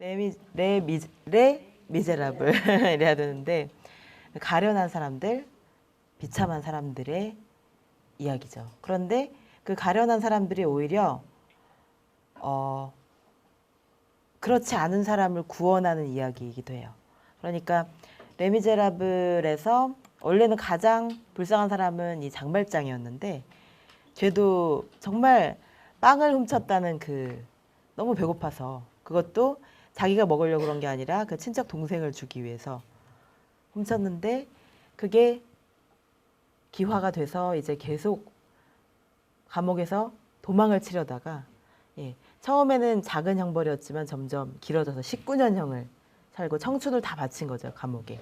레미 레미 레 미제라블 이래야 되는데 가련한 사람들, 비참한 사람들의 이야기죠. 그런데 그 가련한 사람들이 오히려 어 그렇지 않은 사람을 구원하는 이야기이기도 해요. 그러니까 레미제라블에서 원래는 가장 불쌍한 사람은 이 장발장이었는데 쟤도 정말 빵을 훔쳤다는 그 너무 배고파서 그것도 자기가 먹으려고 그런 게 아니라 그 친척 동생을 주기 위해서 훔쳤는데 그게 기화가 돼서 이제 계속 감옥에서 도망을 치려다가 예, 처음에는 작은 형벌이었지만 점점 길어져서 19년형을 살고 청춘을 다 바친 거죠 감옥에.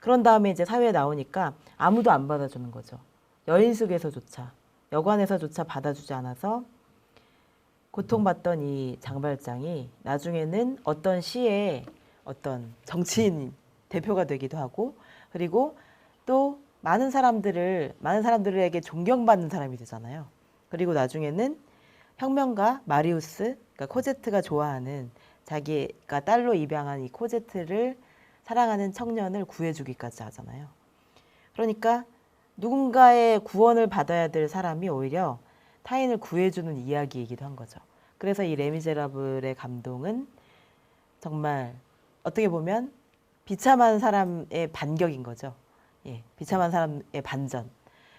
그런 다음에 이제 사회에 나오니까 아무도 안 받아주는 거죠. 여인숙에서조차 여관에서조차 받아주지 않아서 고통받던 이 장발장이 나중에는 어떤 시의 어떤 정치인 대표가 되기도 하고 그리고 또 많은 사람들을 많은 사람들에게 존경받는 사람이 되잖아요. 그리고 나중에는 혁명가 마리우스, 그러니까 코제트가 좋아하는 자기가 딸로 입양한 이 코제트를 사랑하는 청년을 구해주기까지 하잖아요. 그러니까 누군가의 구원을 받아야 될 사람이 오히려 타인을 구해주는 이야기이기도 한 거죠. 그래서 이 레미제라블의 감동은 정말 어떻게 보면 비참한 사람의 반격인 거죠. 예, 비참한 사람의 반전.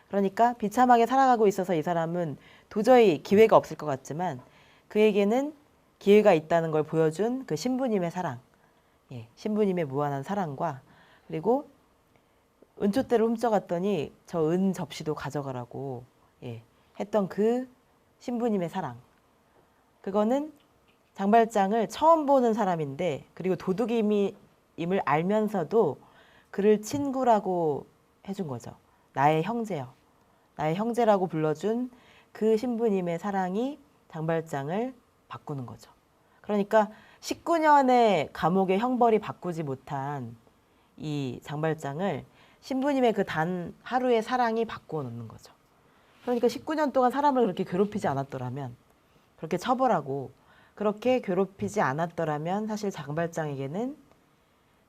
그러니까 비참하게 살아가고 있어서 이 사람은 도저히 기회가 없을 것 같지만 그에게는 기회가 있다는 걸 보여준 그 신부님의 사랑, 예, 신부님의 무한한 사랑과 그리고 은촛대를 훔쳐갔더니 저 은 접시도 가져가라고 예, 했던 그 신부님의 사랑. 그거는 장발장을 처음 보는 사람인데 그리고 도둑임이 임을 알면서도 그를 친구라고 해준 거죠. 나의 형제요. 나의 형제라고 불러준 그 신부님의 사랑이 장발장을 바꾸는 거죠. 그러니까 19년의 감옥의 형벌이 바꾸지 못한 이 장발장을 신부님의 그 단 하루의 사랑이 바꾸어 놓는 거죠. 그러니까 19년 동안 사람을 그렇게 괴롭히지 않았더라면 그렇게 처벌하고 그렇게 괴롭히지 않았더라면 사실 장발장에게는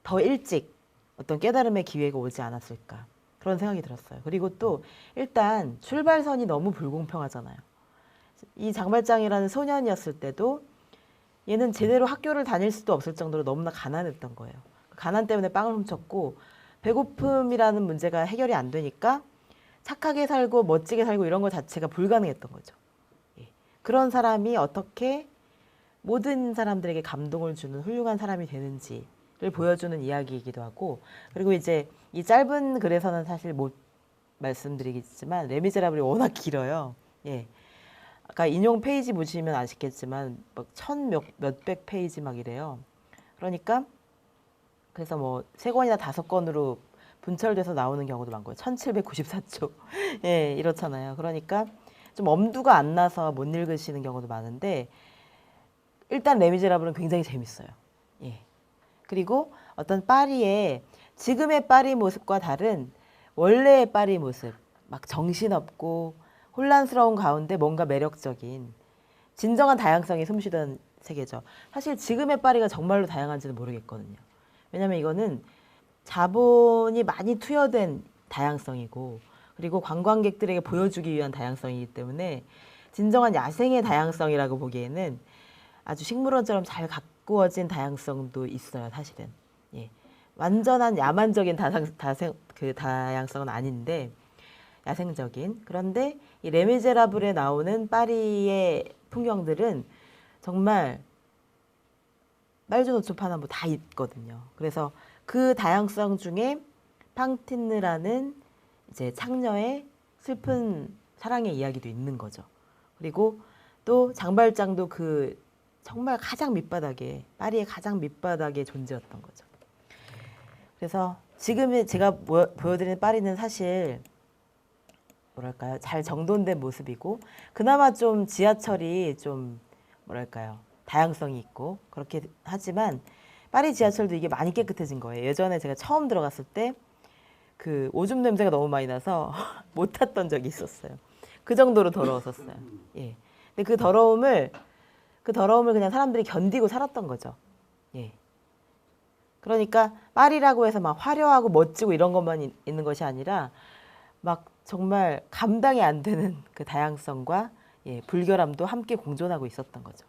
더 일찍 어떤 깨달음의 기회가 오지 않았을까 그런 생각이 들었어요. 그리고 또 일단 출발선이 너무 불공평하잖아요. 이 장발장이라는 소년이었을 때도 얘는 제대로 학교를 다닐 수도 없을 정도로 너무나 가난했던 거예요. 가난 때문에 빵을 훔쳤고 배고픔이라는 문제가 해결이 안 되니까 착하게 살고 멋지게 살고 이런 것 자체가 불가능했던 거죠. 예. 그런 사람이 어떻게 모든 사람들에게 감동을 주는 훌륭한 사람이 되는지를 보여주는 이야기이기도 하고 그리고 이제 이 짧은 글에서는 사실 못 말씀드리겠지만 레미제라블이 워낙 길어요. 예. 아까 인용 페이지 보시면 아시겠지만 막 천 몇 몇백 페이지 막 이래요. 그러니까 그래서 뭐 세 권이나 다섯 권으로 분철돼서 나오는 경우도 많고요. 1794쪽. 예, 이렇잖아요. 그러니까 좀 엄두가 안 나서 못 읽으시는 경우도 많은데 일단 레미제라블은 굉장히 재밌어요. 예. 그리고 어떤 파리의 지금의 파리 모습과 다른 원래의 파리 모습, 막 정신없고 혼란스러운 가운데 뭔가 매력적인 진정한 다양성이 숨쉬던 세계죠. 사실 지금의 파리가 정말로 다양한지는 모르겠거든요. 왜냐하면 이거는 자본이 많이 투여된 다양성이고 그리고 관광객들에게 보여주기 위한 다양성이기 때문에 진정한 야생의 다양성이라고 보기에는 아주 식물원처럼 잘 가꾸어진 다양성도 있어요, 사실은. 예. 완전한 야만적인 다상, 다생, 그 다양성은 아닌데 야생적인 그런데 이 레미제라블에 나오는 파리의 풍경들은 정말 말주노초 파나 뭐 다 있거든요. 그래서 그 다양성 중에 팡티느라는 이제 창녀의 슬픈 사랑의 이야기도 있는 거죠. 그리고 또 장발장도 그 정말 가장 밑바닥에 파리의 가장 밑바닥의 존재였던 거죠. 그래서 지금 제가 보- 보여드리는 파리는 사실 뭐랄까요 잘 정돈된 모습이고 그나마 좀 지하철이 좀 뭐랄까요 다양성이 있고 그렇게 하지만 파리 지하철도 이게 많이 깨끗해진 거예요. 예전에 제가 처음 들어갔을 때 그 오줌 냄새가 너무 많이 나서 못 탔던 적이 있었어요. 그 정도로 더러웠었어요. 예. 근데 그 더러움을 그 더러움을 그냥 사람들이 견디고 살았던 거죠. 예. 그러니까 파리라고 해서 막 화려하고 멋지고 이런 것만 이- 있는 것이 아니라 막 정말 감당이 안 되는 그 다양성과 예, 불결함도 함께 공존하고 있었던 거죠.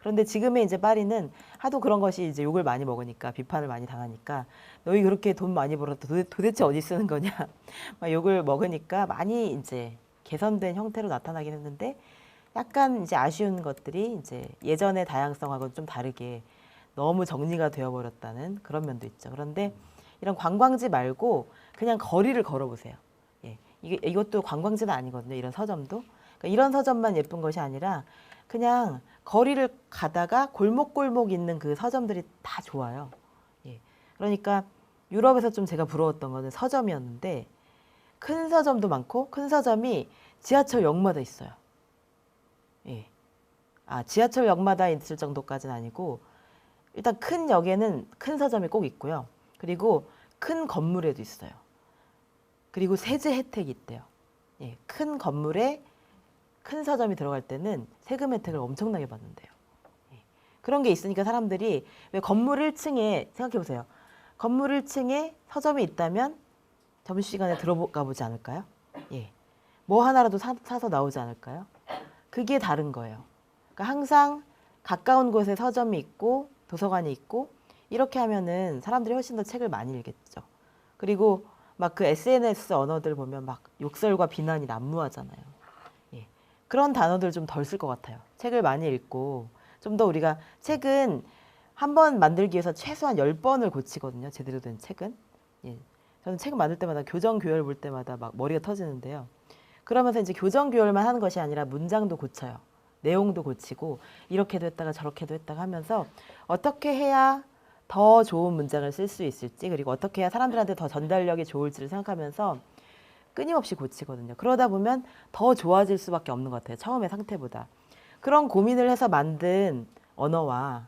그런데 지금의 이제 파리는 하도 그런 것이 이제 욕을 많이 먹으니까 비판을 많이 당하니까 너희 그렇게 돈 많이 벌었다 도대, 도대 체 어디 쓰는 거냐 막 욕을 먹으니까 많이 이제 개선된 형태로 나타나긴 했는데 약간 이제 아쉬운 것들이 이제 예전의 다양성하고는 좀 다르게 너무 정리가 되어버렸다는 그런 면도 있죠. 그런데 이런 관광지 말고 그냥 거리를 걸어보세요. 예, 이게 이것도 관광지는 아니거든요. 이런 서점도 그러니까 이런 서점만 예쁜 것이 아니라 그냥 거리를 가다가 골목골목 있는 그 서점들이 다 좋아요. 예, 그러니까 유럽에서 좀 제가 부러웠던 거는 서점이었는데 큰 서점도 많고 큰 서점이 지하철역마다 있어요. 예. 아, 지하철역마다 있을 정도까지는 아니고 일단 큰 역에는 큰 서점이 꼭 있고요. 그리고 큰 건물에도 있어요. 그리고 세제 혜택이 있대요. 예, 큰 건물에 큰 서점이 들어갈 때는 세금 혜택을 엄청나게 받는데요. 예, 그런 게 있으니까 사람들이 왜 건물 1층에 생각해 보세요. 건물 1층에 서점이 있다면 점심시간에 들어가 보지 않을까요? 예. 뭐 하나라도 사, 사서 나오지 않을까요? 그게 다른 거예요. 그러니까 항상 가까운 곳에 서점이 있고 도서관이 있고 이렇게 하면은 사람들이 훨씬 더 책을 많이 읽겠죠. 그리고 막 그 SNS 언어들 보면 막 욕설과 비난이 난무하잖아요. 예. 그런 단어들 좀 덜 쓸 것 같아요. 책을 많이 읽고 좀 더 우리가 책은 한 번 만들기 위해서 최소한 열번을 고치거든요. 제대로 된 책은. 예. 저는 책을 만들 때마다 교정 교열 볼 때마다 막 머리가 터지는데요. 그러면서 이제 교정 교열만 하는 것이 아니라 문장도 고쳐요. 내용도 고치고 이렇게도 했다가 저렇게도 했다가 하면서 어떻게 해야 더 좋은 문장을 쓸 수 있을지 그리고 어떻게 해야 사람들한테 더 전달력이 좋을지를 생각하면서 끊임없이 고치거든요. 그러다 보면 더 좋아질 수밖에 없는 것 같아요. 처음의 상태보다. 그런 고민을 해서 만든 언어와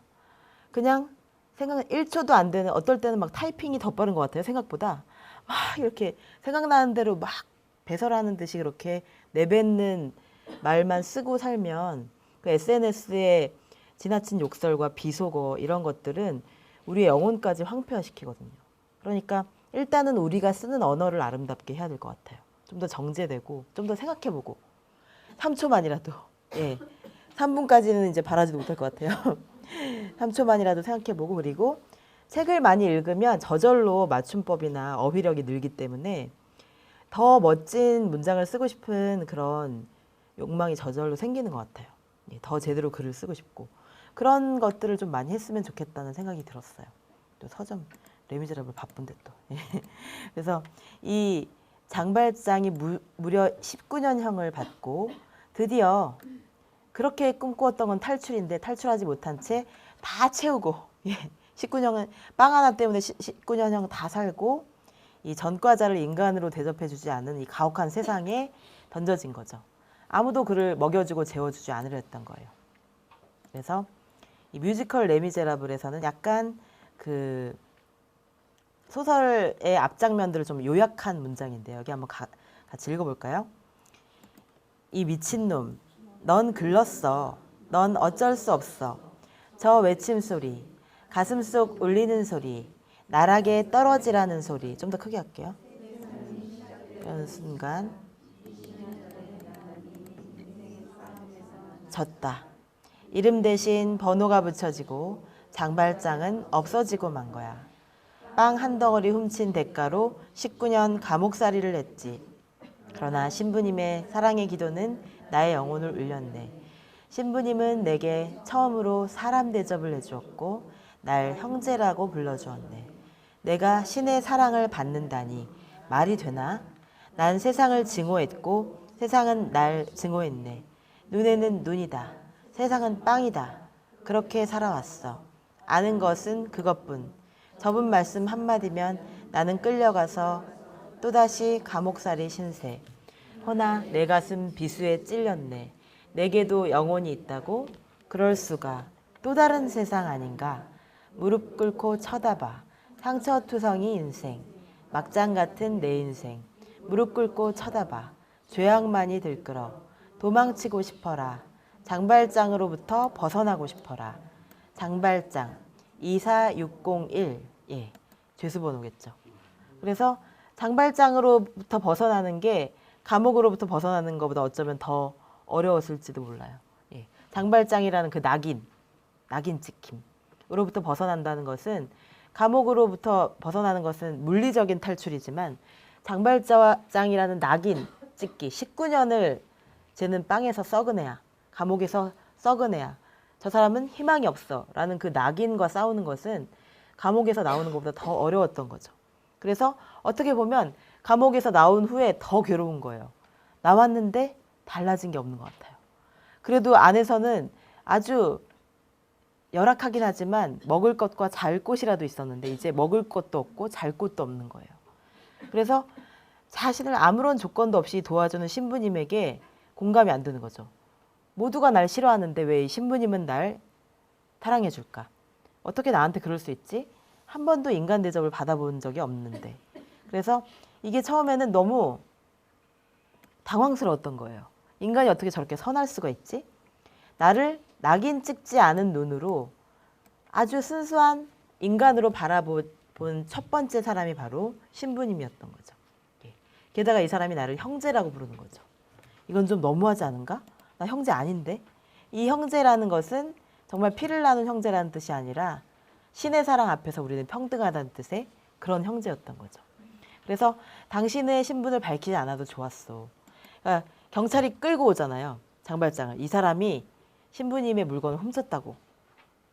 그냥 생각 1초도 안 되는 어떨 때는 막 타이핑이 더 빠른 것 같아요. 생각보다 막 이렇게 생각나는 대로 막 배설하는 듯이 그렇게 내뱉는 말만 쓰고 살면 그 SNS에 지나친 욕설과 비속어 이런 것들은 우리의 영혼까지 황폐화시키거든요. 그러니까 일단은 우리가 쓰는 언어를 아름답게 해야 될 것 같아요. 좀 더 정제되고 좀 더 생각해보고 3초만이라도 예 3분까지는 이제 바라지도 못할 것 같아요. 3초만이라도 생각해보고 그리고 책을 많이 읽으면 저절로 맞춤법이나 어휘력이 늘기 때문에 더 멋진 문장을 쓰고 싶은 그런 욕망이 저절로 생기는 것 같아요. 예, 더 제대로 글을 쓰고 싶고 그런 것들을 좀 많이 했으면 좋겠다는 생각이 들었어요. 또 서점 레미제라블 바쁜데 또 예. 그래서 이 장발장이 무, 무려 19년형을 받고 드디어 그렇게 꿈꾸었던 건 탈출인데 탈출하지 못한 채 다 채우고 예. 19년은 빵 하나 때문에 19년형 다 살고 이 전과자를 인간으로 대접해주지 않은 이 가혹한 세상에 던져진 거죠. 아무도 그를 먹여주고 재워주지 않으려 했던 거예요. 그래서 이 뮤지컬 레미제라블에서는 약간 그 소설의 앞장면들을 좀 요약한 문장인데 여기 한번 가- 같이 읽어볼까요? 이 미친놈, 넌 글렀어. 넌 어쩔 수 없어. 저 외침 소리, 가슴 속 울리는 소리, 나락에 떨어지라는 소리. 좀 더 크게 할게요. 이런 순간 졌다. 이름 대신 번호가 붙여지고 장발장은 없어지고 만 거야. 빵 한 덩어리 훔친 대가로 19년 감옥살이를 했지. 그러나 신부님의 사랑의 기도는 나의 영혼을 울렸네. 신부님은 내게 처음으로 사람 대접을 해주었고 날 형제라고 불러주었네. 내가 신의 사랑을 받는다니 말이 되나? 난 세상을 증오했고 세상은 날 증오했네. 눈에는 눈이다. 세상은 빵이다. 그렇게 살아왔어. 아는 것은 그것뿐. 접은 말씀 한마디면 나는 끌려가서 또다시 감옥살이 신세. 허나 내 가슴 비수에 찔렸네. 내게도 영혼이 있다고? 그럴 수가. 또 다른 세상 아닌가? 무릎 꿇고 쳐다봐. 상처투성이 인생. 막장 같은 내 인생. 무릎 꿇고 쳐다봐. 죄악만이 들끓어. 도망치고 싶어라. 장발장으로부터 벗어나고 싶어라. 장발장. 24601 예. 죄수 번호겠죠. 그래서 장발장으로부터 벗어나는 게 감옥으로부터 벗어나는 것보다 어쩌면 더 어려웠을지도 몰라요. 예. 장발장이라는 그 낙인, 낙인 찍힘으로부터 벗어난다는 것은 감옥으로부터 벗어나는 것은 물리적인 탈출이지만 장발장이라는 낙인 찍기 19년을 쟤는 빵에서 썩은 애야. 감옥에서 썩은 애야. 저 사람은 희망이 없어. 라는 그 낙인과 싸우는 것은 감옥에서 나오는 것보다 더 어려웠던 거죠. 그래서 어떻게 보면 감옥에서 나온 후에 더 괴로운 거예요. 나왔는데 달라진 게 없는 것 같아요. 그래도 안에서는 아주 열악하긴 하지만 먹을 것과 잘 곳이라도 있었는데 이제 먹을 것도 없고 잘 곳도 없는 거예요. 그래서 자신을 아무런 조건도 없이 도와주는 신부님에게 공감이 안 드는 거죠. 모두가 날 싫어하는데 왜이 신부님은 날 사랑해 줄까? 어떻게 나한테 그럴 수 있지? 한 번도 인간 대접을 받아본 적이 없는데. 그래서 이게 처음에는 너무 당황스러웠던 거예요. 인간이 어떻게 저렇게 선할 수가 있지? 나를 낙인 찍지 않은 눈으로 아주 순수한 인간으로 바라본 첫 번째 사람이 바로 신부님이었던 거죠. 예. 게다가 이 사람이 나를 형제라고 부르는 거죠. 이건 좀 너무하지 않은가? 나 형제 아닌데? 이 형제라는 것은 정말 피를 나눈 형제라는 뜻이 아니라 신의 사랑 앞에서 우리는 평등하다는 뜻의 그런 형제였던 거죠. 그래서 당신의 신분을 밝히지 않아도 좋았어. 그러니까 경찰이 끌고 오잖아요. 장발장을. 이 사람이 신부님의 물건을 훔쳤다고.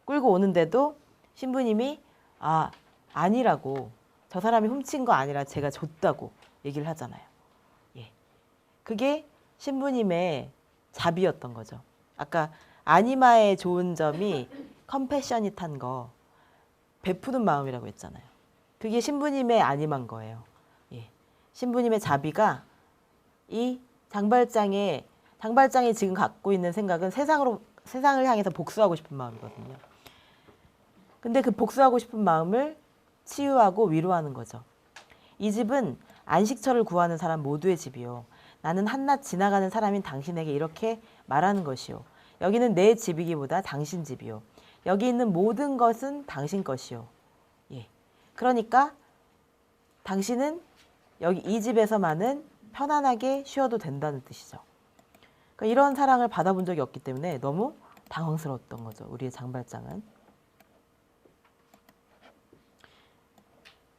끌고 오는데도 신부님이 아, 아니라고. 저 사람이 훔친 거 아니라 제가 줬다고 얘기를 하잖아요. 예. 그게 신부님의 자비였던 거죠. 아까 아니마의 좋은 점이 컴패셔닛한 거, 베푸는 마음이라고 했잖아요. 그게 신부님의 아니만 거예요. 예. 신부님의 자비가 이 장발장의 장발장이 지금 갖고 있는 생각은 세상으로 세상을 향해서 복수하고 싶은 마음이거든요. 근데 그 복수하고 싶은 마음을 치유하고 위로하는 거죠. 이 집은 안식처를 구하는 사람 모두의 집이요. 나는 한낱 지나가는 사람인 당신에게 이렇게 말하는 것이요. 여기는 내 집이기보다 당신 집이요. 여기 있는 모든 것은 당신 것이요. 예. 그러니까 당신은 여기 이 집에서만은 편안하게 쉬어도 된다는 뜻이죠. 그러니까 이런 사랑을 받아본 적이 없기 때문에 너무 당황스러웠던 거죠. 우리의 장발장은.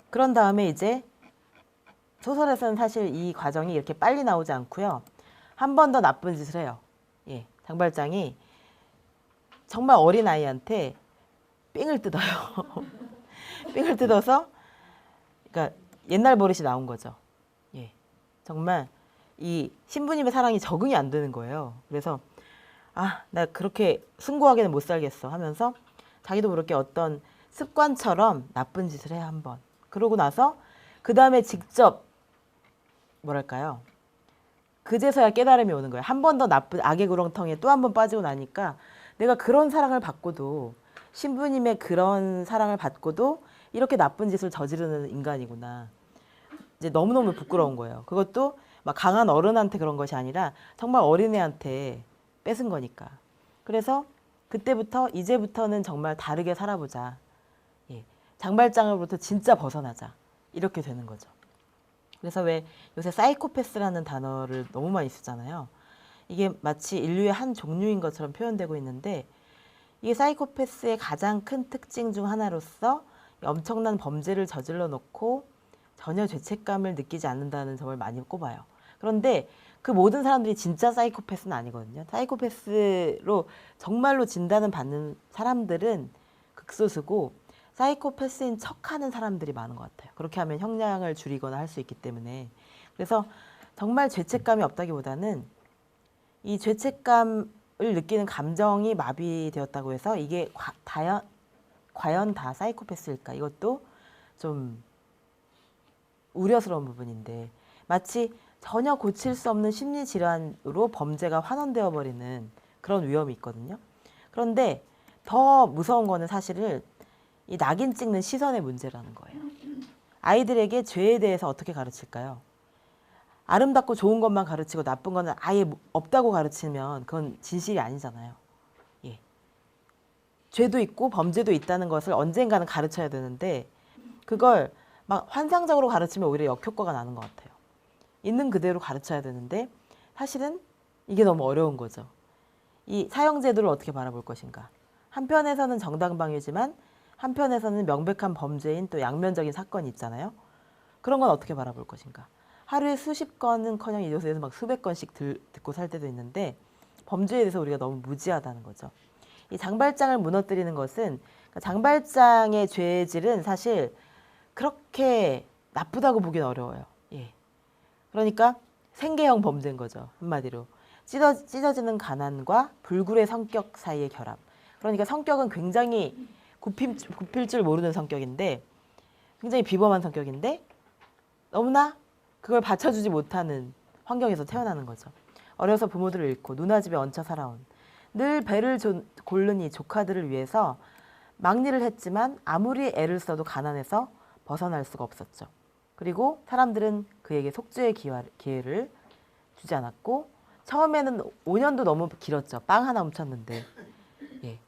그런 다음에 이제 소설에서는 사실 이 과정이 이렇게 빨리 나오지 않고요. 한 번 더 나쁜 짓을 해요. 예, 장발장이 정말 어린 아이한테 삥을 뜯어요. 삥을 뜯어서 그러니까 옛날 버릇이 나온 거죠. 예. 정말 이 신부님의 사랑이 적응이 안 되는 거예요. 그래서 아, 나 그렇게 숭고하게는 못 살겠어 하면서 자기도 그렇게 어떤 습관처럼 나쁜 짓을 해요, 한 번. 그러고 나서 그 다음에 직접 뭐랄까요? 그제서야 깨달음이 오는 거예요. 한 번 더 나쁜 악의 구렁텅이에 또 한 번 빠지고 나니까 내가 그런 사랑을 받고도 신부님의 그런 사랑을 받고도 이렇게 나쁜 짓을 저지르는 인간이구나. 이제 너무너무 부끄러운 거예요. 그것도 막 강한 어른한테 그런 것이 아니라 정말 어린애한테 뺏은 거니까. 그래서 그때부터 이제부터는 정말 다르게 살아보자. 예. 장발장으로부터 진짜 벗어나자. 이렇게 되는 거죠. 그래서 왜 요새 사이코패스라는 단어를 너무 많이 쓰잖아요. 이게 마치 인류의 한 종류인 것처럼 표현되고 있는데 이게 사이코패스의 가장 큰 특징 중 하나로서 엄청난 범죄를 저질러 놓고 전혀 죄책감을 느끼지 않는다는 점을 많이 꼽아요. 그런데 그 모든 사람들이 진짜 사이코패스는 아니거든요. 사이코패스로 정말로 진단을 받는 사람들은 극소수고 사이코패스인 척하는 사람들이 많은 것 같아요. 그렇게 하면 형량을 줄이거나 할 수 있기 때문에 그래서 정말 죄책감이 없다기보다는 이 죄책감을 느끼는 감정이 마비되었다고 해서 이게 과, 다연, 과연 다 사이코패스일까? 이것도 좀 우려스러운 부분인데 마치 전혀 고칠 수 없는 심리 질환으로 범죄가 환원되어 버리는 그런 위험이 있거든요. 그런데 더 무서운 거는 사실은 이 낙인 찍는 시선의 문제라는 거예요. 아이들에게 죄에 대해서 어떻게 가르칠까요? 아름답고 좋은 것만 가르치고 나쁜 거는 아예 없다고 가르치면 그건 진실이 아니잖아요. 예. 죄도 있고 범죄도 있다는 것을 언젠가는 가르쳐야 되는데 그걸 막 환상적으로 가르치면 오히려 역효과가 나는 것 같아요. 있는 그대로 가르쳐야 되는데 사실은 이게 너무 어려운 거죠. 이 사형제도를 어떻게 바라볼 것인가. 한편에서는 정당방위지만 한편에서는 명백한 범죄인 또 양면적인 사건이 있잖아요. 그런 건 어떻게 바라볼 것인가. 하루에 수십 건은커녕 이 교수에서 막 수백 건씩 들, 듣고 살 때도 있는데 범죄에 대해서 우리가 너무 무지하다는 거죠. 이 장발장을 무너뜨리는 것은 그러니까 장발장의 죄질은 사실 그렇게 나쁘다고 보기는 어려워요. 예. 그러니까 생계형 범죄인 거죠. 한마디로. 찢어, 찢어지는 가난과 불굴의 성격 사이의 결합. 그러니까 성격은 굉장히 굽힐, 굽힐 줄 모르는 성격인데 굉장히 비범한 성격인데 너무나 그걸 받쳐주지 못하는 환경에서 태어나는 거죠. 어려서 부모들을 잃고 누나 집에 얹혀 살아온 늘 배를 조- 이 조카들을 위해서 막리를 했지만 아무리 애를 써도 가난해서 벗어날 수가 없었죠. 그리고 사람들은 그에게 속죄의 기회를 주지 않았고 처음에는 5년도 너무 길었죠. 빵 하나 훔쳤는데 예.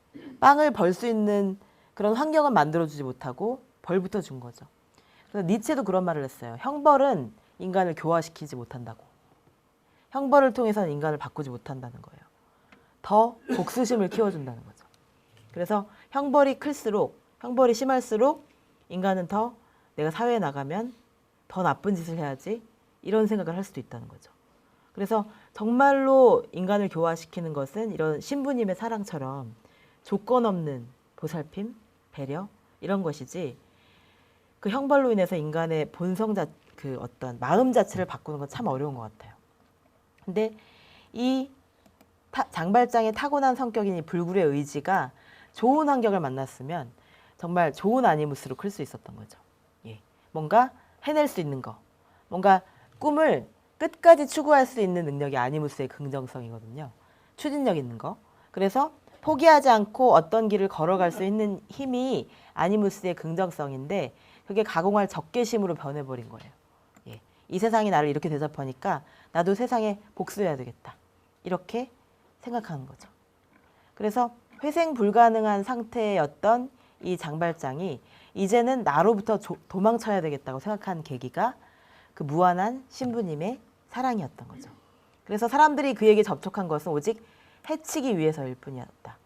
빵을 벌 수 있는 그런 환경은 만들어주지 못하고 벌부터 준 거죠. 그래서 니체도 그런 말을 했어요. 형벌은 인간을 교화시키지 못한다고. 형벌을 통해서는 인간을 바꾸지 못한다는 거예요. 더 복수심을 키워준다는 거죠. 그래서 형벌이 클수록 형벌이 심할수록 인간은 더 내가 사회에 나가면 더 나쁜 짓을 해야지 이런 생각을 할 수도 있다는 거죠. 그래서 정말로 인간을 교화시키는 것은 이런 신부님의 사랑처럼 조건 없는 보살핌, 배려 이런 것이지 그 형벌로 인해서 인간의 본성 자, 그 어떤 마음 자체를 바꾸는 건 참 어려운 것 같아요. 근데 이 타- 장발장의 타고난 성격인 이 불굴의 의지가 좋은 환경을 만났으면 정말 좋은 아니무스로 클 수 있었던 거죠. 예. 뭔가 해낼 수 있는 거. 뭔가 꿈을 끝까지 추구할 수 있는 능력이 아니무스의 긍정성이거든요. 추진력 있는 거. 그래서 포기하지 않고 어떤 길을 걸어갈 수 있는 힘이 아니무스의 긍정성인데 그게 가공할 적개심으로 변해버린 거예요. 예. 이 세상이 나를 이렇게 대접하니까 나도 세상에 복수해야 되겠다. 이렇게 생각하는 거죠. 그래서 회생 불가능한 상태였던 이 장발장이 이제는 나로부터 조- 도망쳐야 되겠다고 생각한 계기가 그 무한한 신부님의 사랑이었던 거죠. 그래서 사람들이 그에게 접촉한 것은 오직 해치기 위해서일 뿐이었다.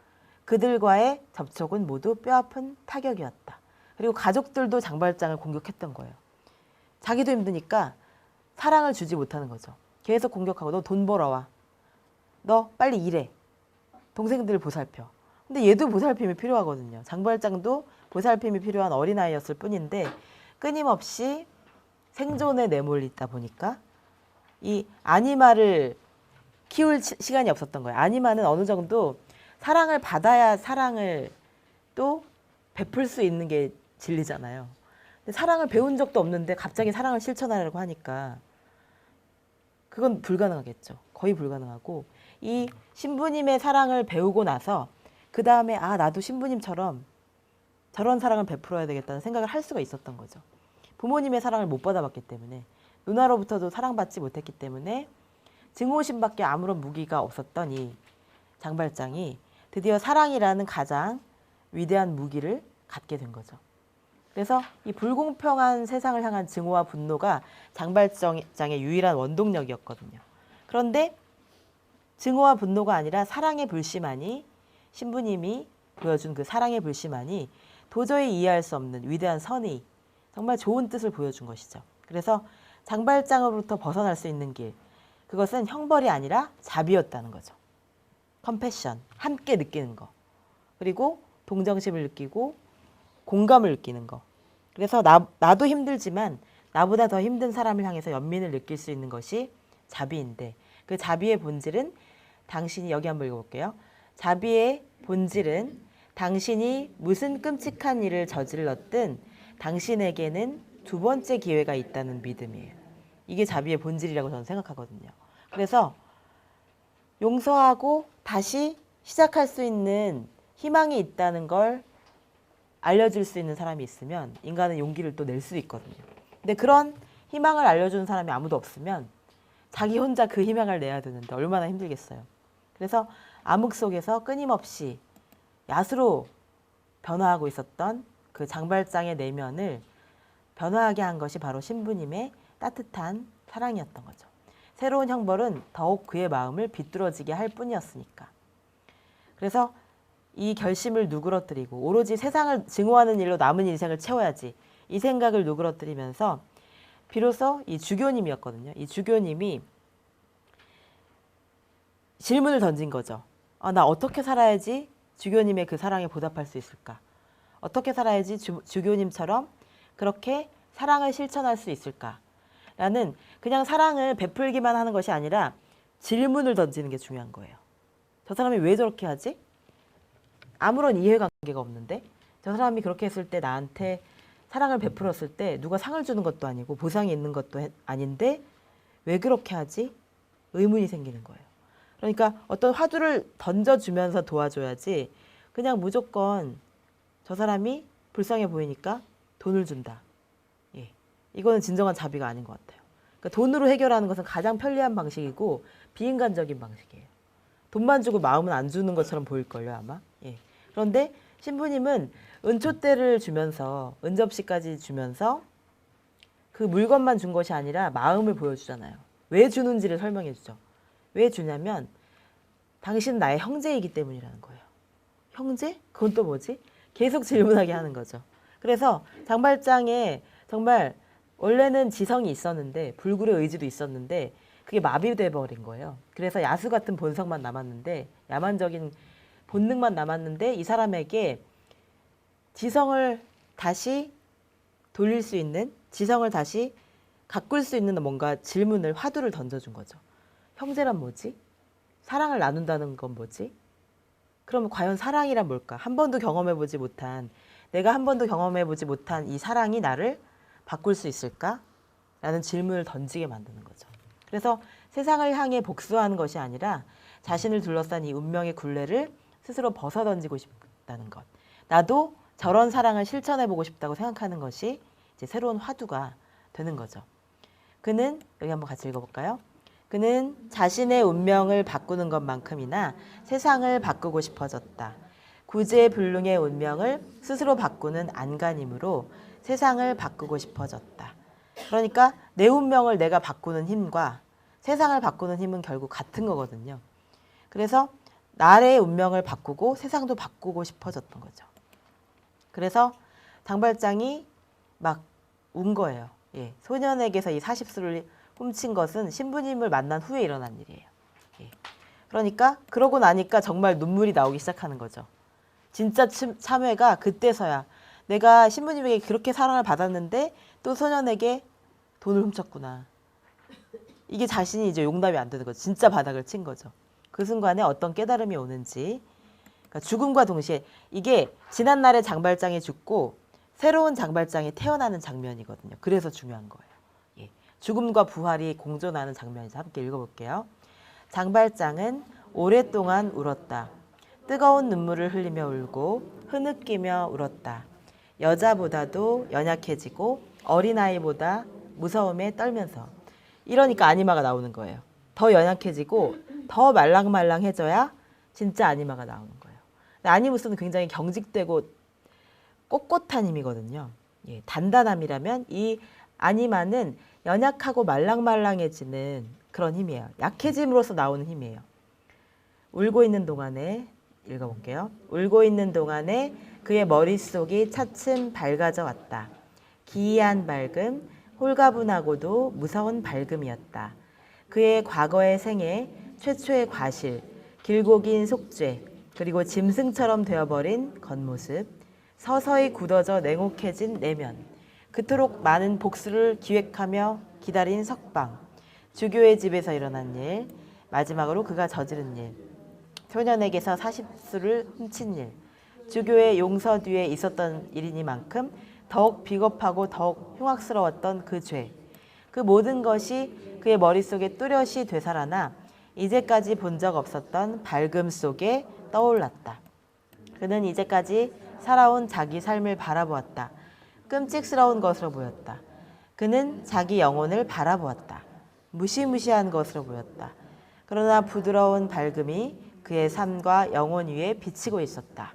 그들과의 접촉은 모두 뼈아픈 타격이었다. 그리고 가족들도 장발장을 공격했던 거예요. 자기도 힘드니까 사랑을 주지 못하는 거죠. 계속 공격하고 너 돈 벌어와. 너 빨리 일해. 동생들 보살펴. 근데 얘도 보살핌이 필요하거든요. 장발장도 보살핌이 필요한 어린아이였을 뿐인데 끊임없이 생존에 내몰리다 보니까 이 아니마를 키울 시- 시간이 없었던 거예요. 아니마는 어느 정도 사랑을 받아야 사랑을 또 베풀 수 있는 게 진리잖아요. 근데 사랑을 배운 적도 없는데 갑자기 사랑을 실천하려고 하니까 그건 불가능하겠죠. 거의 불가능하고 이 신부님의 사랑을 배우고 나서 그 다음에 아 나도 신부님처럼 저런 사랑을 베풀어야 되겠다는 생각을 할 수가 있었던 거죠. 부모님의 사랑을 못 받아봤기 때문에 누나로부터도 사랑받지 못했기 때문에 증오심밖에 아무런 무기가 없었던 이 장발장이 드디어 사랑이라는 가장 위대한 무기를 갖게 된 거죠. 그래서 이 불공평한 세상을 향한 증오와 분노가 장발장의 유일한 원동력이었거든요. 그런데 증오와 분노가 아니라 사랑의 불씨만이 신부님이 보여준 그 사랑의 불씨만이 도저히 이해할 수 없는 위대한 선의, 정말 좋은 뜻을 보여준 것이죠. 그래서 장발장으로부터 벗어날 수 있는 길, 그것은 형벌이 아니라 자비였다는 거죠. 컴패션, 함께 느끼는 거. 그리고 동정심을 느끼고 공감을 느끼는 거. 그래서 나, 나도 힘들지만 나보다 더 힘든 사람을 향해서 연민을 느낄 수 있는 것이 자비인데 그 자비의 본질은 당신이 여기 한번 읽어볼게요. 자비의 본질은 당신이 무슨 끔찍한 일을 저질렀든 당신에게는 두 번째 기회가 있다는 믿음이에요. 이게 자비의 본질이라고 저는 생각하거든요. 그래서 용서하고 다시 시작할 수 있는 희망이 있다는 걸 알려줄 수 있는 사람이 있으면 인간은 용기를 또 낼 수 있거든요. 근데 그런 희망을 알려주는 사람이 아무도 없으면 자기 혼자 그 희망을 내야 되는데 얼마나 힘들겠어요. 그래서 암흑 속에서 끊임없이 야수로 변화하고 있었던 그 장발장의 내면을 변화하게 한 것이 바로 신부님의 따뜻한 사랑이었던 거죠. 새로운 형벌은 더욱 그의 마음을 비뚤어지게 할 뿐이었으니까. 그래서 이 결심을 누그러뜨리고 오로지 세상을 증오하는 일로 남은 인생을 채워야지 이 생각을 누그러뜨리면서 비로소 이 주교님이었거든요. 이 주교님이 질문을 던진 거죠. 아, 나 어떻게 살아야지 주교님의 그 사랑에 보답할 수 있을까? 어떻게 살아야지 주, 주교님처럼 그렇게 사랑을 실천할 수 있을까? 라는 그냥 사랑을 베풀기만 하는 것이 아니라 질문을 던지는 게 중요한 거예요. 저 사람이 왜 저렇게 하지? 아무런 이해관계가 없는데 저 사람이 그렇게 했을 때 나한테 사랑을 베풀었을 때 누가 상을 주는 것도 아니고 보상이 있는 것도 해- 아닌데 왜 그렇게 하지? 의문이 생기는 거예요. 그러니까 어떤 화두를 던져주면서 도와줘야지 그냥 무조건 저 사람이 불쌍해 보이니까 돈을 준다. 예. 이거는 진정한 자비가 아닌 것 같아요. 그러니까 돈으로 해결하는 것은 가장 편리한 방식이고 비인간적인 방식이에요. 돈만 주고 마음은 안 주는 것처럼 보일걸요, 아마. 예. 그런데 신부님은 은초대를 주면서, 은접시까지 주면서 그 물건만 준 것이 아니라 마음을 보여주잖아요. 왜 주는지를 설명해 주죠. 왜 주냐면 당신 나의 형제이기 때문이라는 거예요. 형제? 그건 또 뭐지? 계속 질문하게 하는 거죠. 그래서 장발장에 정말 원래는 지성이 있었는데 불굴의 의지도 있었는데 그게 마비돼 버린 거예요. 그래서 야수 같은 본성만 남았는데 야만적인 본능만 남았는데 이 사람에게 지성을 다시 돌릴 수 있는 지성을 다시 가꿀 수 있는 뭔가 질문을 화두를 던져준 거죠. 형제란 뭐지? 사랑을 나눈다는 건 뭐지? 그럼 과연 사랑이란 뭘까? 한 번도 경험해보지 못한 내가 한 번도 경험해보지 못한 이 사랑이 나를 바꿀 수 있을까? 라는 질문을 던지게 만드는 거죠. 그래서 세상을 향해 복수하는 것이 아니라 자신을 둘러싼 이 운명의 굴레를 스스로 벗어 던지고 싶다는 것. 나도 저런 사랑을 실천해 보고 싶다고 생각하는 것이 이제 새로운 화두가 되는 거죠. 그는 여기 한번 같이 읽어 볼까요? 그는 자신의 운명을 바꾸는 것만큼이나 세상을 바꾸고 싶어졌다. 구제불능의 운명을 스스로 바꾸는 안간힘으로 세상을 바꾸고 싶어졌다. 그러니까 내 운명을 내가 바꾸는 힘과 세상을 바꾸는 힘은 결국 같은 거거든요. 그래서 나의 운명을 바꾸고 세상도 바꾸고 싶어졌던 거죠. 그래서 당발장이 막 운 거예요. 예, 소년에게서 이 사십수를 훔친 것은 신부님을 만난 후에 일어난 일이에요. 예. 그러니까 그러고 나니까 정말 눈물이 나오기 시작하는 거죠. 진짜 참- 참회가 그때서야 내가 신부님에게 그렇게 사랑을 받았는데 또 소년에게 돈을 훔쳤구나. 이게 자신이 이제 용납이 안 되는 거죠. 진짜 바닥을 친 거죠. 그 순간에 어떤 깨달음이 오는지. 그러니까 죽음과 동시에 이게 지난 날에 장발장이 죽고 새로운 장발장이 태어나는 장면이거든요. 그래서 중요한 거예요. 예. 죽음과 부활이 공존하는 장면이죠. 함께 읽어볼게요. 장발장은 오랫동안 울었다. 뜨거운 눈물을 흘리며 울고 흐느끼며 울었다. 여자보다도 연약해지고 어린아이보다 무서움에 떨면서 이러니까 아니마가 나오는 거예요. 더 연약해지고 더 말랑말랑해져야 진짜 아니마가 나오는 거예요. 아니무스는 굉장히 경직되고 꼿꼿한 힘이거든요. 예, 단단함이라면 이 아니마는 연약하고 말랑말랑해지는 그런 힘이에요. 약해짐으로써 나오는 힘이에요. 울고 있는 동안에 읽어볼게요. 울고 있는 동안에 그의 머릿속이 차츰 밝아져 왔다. 기이한 밝음, 홀가분하고도 무서운 밝음이었다. 그의 과거의 생애, 최초의 과실, 길고 긴 속죄, 그리고 짐승처럼 되어버린 겉모습, 서서히 굳어져 냉혹해진 내면, 그토록 많은 복수를 기획하며 기다린 석방, 주교의 집에서 일어난 일, 마지막으로 그가 저지른 일, 소년에게서 사십수를 훔친 일, 주교의 용서 뒤에 있었던 일이니만큼 더욱 비겁하고 더욱 흉악스러웠던 그 죄, 그 모든 것이 그의 머릿속에 뚜렷이 되살아나 이제까지 본 적 없었던 밝음 속에 떠올랐다. 그는 이제까지 살아온 자기 삶을 바라보았다. 끔찍스러운 것으로 보였다. 그는 자기 영혼을 바라보았다. 무시무시한 것으로 보였다. 그러나 부드러운 밝음이 그의 삶과 영혼 위에 비치고 있었다.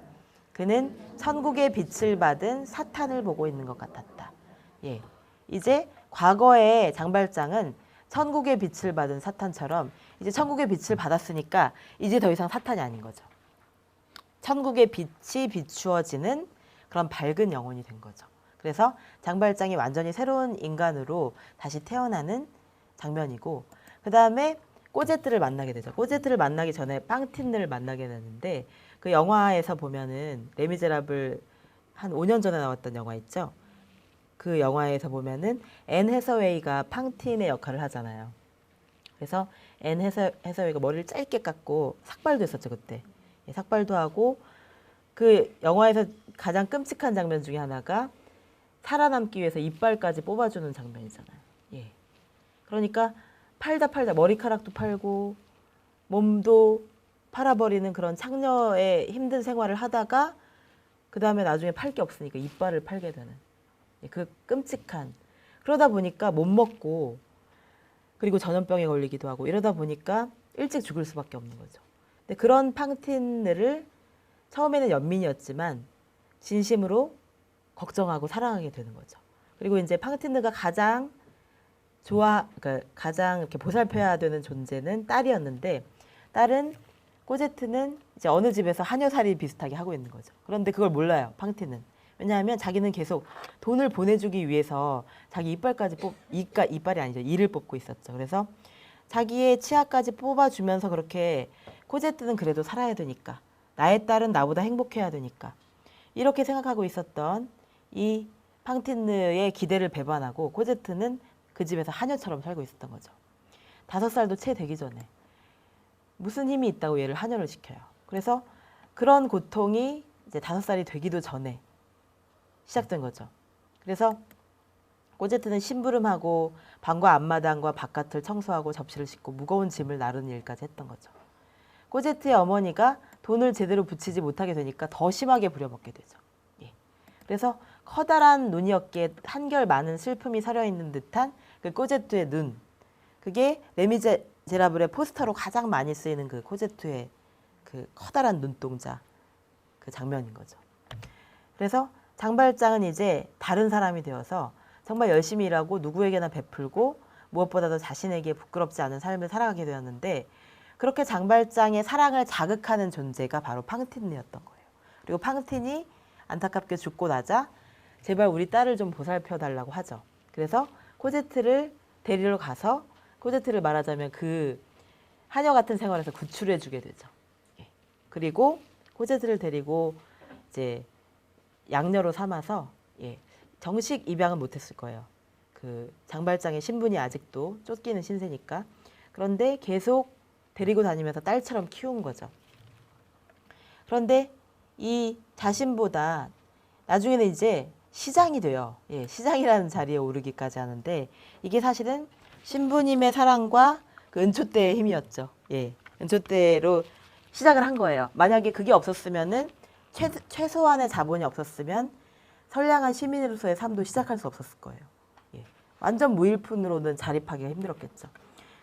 그는 천국의 빛을 받은 사탄을 보고 있는 것 같았다. 예. 이제 과거의 장발장은 천국의 빛을 받은 사탄처럼 이제 천국의 빛을 받았으니까 이제 더 이상 사탄이 아닌 거죠. 천국의 빛이 비추어지는 그런 밝은 영혼이 된 거죠. 그래서 장발장이 완전히 새로운 인간으로 다시 태어나는 장면이고 그 다음에 꼬제트를 만나게 되죠. 꼬제트를 만나기 전에 빵틴느를 만나게 되는데 그 영화에서 보면은 레미제라블 한 5년 전에 나왔던 영화 있죠. 그 영화에서 보면은 앤 해서웨이가 팡틴의 역할을 하잖아요. 그래서 앤 해서, 해서웨이가 머리를 짧게 깎고 삭발도 했었죠 그때. 예, 삭발도 하고 그 영화에서 가장 끔찍한 장면 중에 하나가 살아남기 위해서 이빨까지 뽑아주는 장면이잖아요. 예. 그러니까 팔다 팔다 머리카락도 팔고 몸도 팔아버리는 그런 창녀의 힘든 생활을 하다가 그 다음에 나중에 팔 게 없으니까 이빨을 팔게 되는 예, 그 끔찍한 그러다 보니까 못 먹고 그리고 전염병에 걸리기도 하고 이러다 보니까 일찍 죽을 수밖에 없는 거죠. 근데 그런 팡틴느를 처음에는 연민이었지만 진심으로 걱정하고 사랑하게 되는 거죠. 그리고 이제 팡틴느가 가장 좋아, 그러니까 가장 이렇게 보살펴야 되는 존재는 딸이었는데 딸은 꼬제트는 이제 어느 집에서 하녀살이 비슷하게 하고 있는 거죠. 그런데 그걸 몰라요, 팡틴은. 왜냐하면 자기는 계속 돈을 보내주기 위해서 자기 이빨까지 뽑, 이까 이빨이 아니죠, 이를 뽑고 있었죠. 그래서 자기의 치아까지 뽑아주면서 그렇게 코제트는 그래도 살아야 되니까 나의 딸은 나보다 행복해야 되니까 이렇게 생각하고 있었던 이 팡틴느의 기대를 배반하고 코제트는 그 집에서 하녀처럼 살고 있었던 거죠. 다섯 살도 채 되기 전에 무슨 힘이 있다고 얘를 하녀를 시켜요. 그래서 그런 고통이 이제 다섯 살이 되기도 전에 시작된 거죠. 그래서 꼬제트는 심부름하고 방과 앞마당과 바깥을 청소하고 접시를 씻고 무거운 짐을 나르는 일까지 했던 거죠. 꼬제트의 어머니가 돈을 제대로 붙이지 못하게 되니까 더 심하게 부려먹게 되죠. 예. 그래서 커다란 눈이 어깨에 한결 많은 슬픔이 서려 있는 듯한 그 꼬제트의 눈. 그게 레미제라블의 포스터로 가장 많이 쓰이는 그 코제트의 그 커다란 눈동자 그 장면인 거죠. 그래서 장발장은 이제 다른 사람이 되어서 정말 열심히 일하고 누구에게나 베풀고 무엇보다도 자신에게 부끄럽지 않은 삶을 살아가게 되었는데 그렇게 장발장의 사랑을 자극하는 존재가 바로 팡틴이었던 거예요. 그리고 팡틴이 안타깝게 죽고 나자 제발 우리 딸을 좀 보살펴 달라고 하죠. 그래서 코제트를 데리러 가서 코제트를 말하자면 그 하녀 같은 생활에서 구출해 주게 되죠. 예. 그리고 코제트를 데리고 이제 양녀로 삼아서 예. 정식 입양은 못했을 거예요. 그 장발장의 신분이 아직도 쫓기는 신세니까. 그런데 계속 데리고 다니면서 딸처럼 키운 거죠. 그런데 이 자신보다 나중에는 이제 시장이 돼요. 예, 시장이라는 자리에 오르기까지 하는데 이게 사실은 신부님의 사랑과 그 은초대의 힘이었죠. 예, 은초대로 시작을 한 거예요. 만약에 그게 없었으면은 최, 최소한의 자본이 없었으면 선량한 시민으로서의 삶도 시작할 수 없었을 거예요. 예, 완전 무일푼으로는 자립하기가 힘들었겠죠.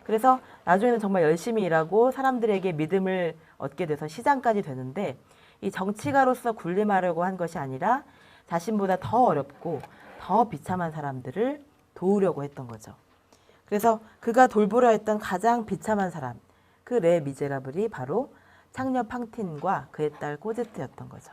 그래서 나중에는 정말 열심히 일하고 사람들에게 믿음을 얻게 돼서 시장까지 되는데 이 정치가로서 군림하려고 한 것이 아니라 자신보다 더 어렵고 더 비참한 사람들을 도우려고 했던 거죠. 그래서 그가 돌보려 했던 가장 비참한 사람, 그 레 미제라블이 바로 창녀 팡틴과 그의 딸 꼬제트였던 거죠.